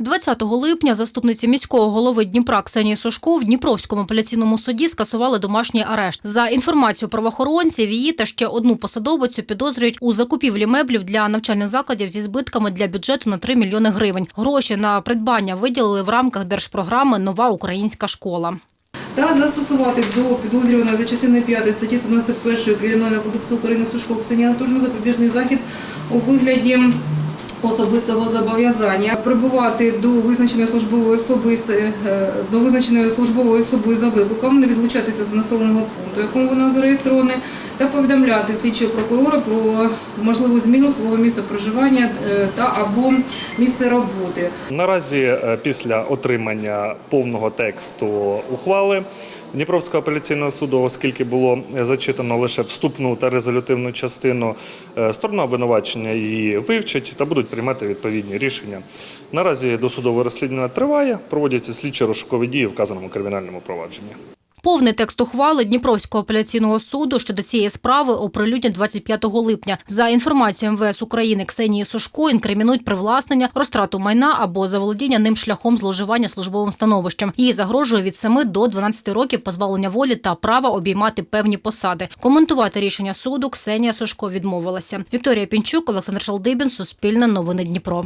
20 липня заступниці міського голови Дніпра Ксенії Сушко в Дніпровському апеляційному суді скасували домашній арешт. За інформацією правоохоронців, її та ще одну посадовицю підозрюють у закупівлі меблів для навчальних закладів зі збитками для бюджету на 3 мільйони гривень. Гроші на придбання виділили в рамках держпрограми Нова українська школа. та застосувати до підозрюваної за частиною 5 статті 71 Кримінального кодексу України Сушко Ксенії Анатольовни запобіжний захід у вигляді особистого зобов'язання прибувати до визначеної службової особи е, до визначеної службової особи за викликом, не відлучатися з населеного пункту, якому вона зареєстрована, та повідомляти слідчого прокурора про можливу зміну свого місця проживання е, та або місце роботи. Наразі е, після отримання повного тексту ухвали Дніпровського апеляційного суду, оскільки було зачитано лише вступну та резолютивну частину, е, сторона обвинувачення її вивчить та будуть приймати відповідні рішення. Наразі досудове розслідування триває, проводяться слідчо-розшукові дії в вказаному кримінальному провадженні. Повний текст ухвали Дніпровського апеляційного суду щодо цієї справи оприлюднять 25 липня. За інформацією МВС України Ксенії Сушко інкримінують привласнення, розтрату майна або заволодіння ним шляхом зловживання службовим становищем. Їй загрожує від 7 до 12 років позбавлення волі та права обіймати певні посади. Коментувати рішення суду Ксенія Сушко відмовилася. Вікторія Пінчук, Олександр Шалдибін, Суспільне новини Дніпро.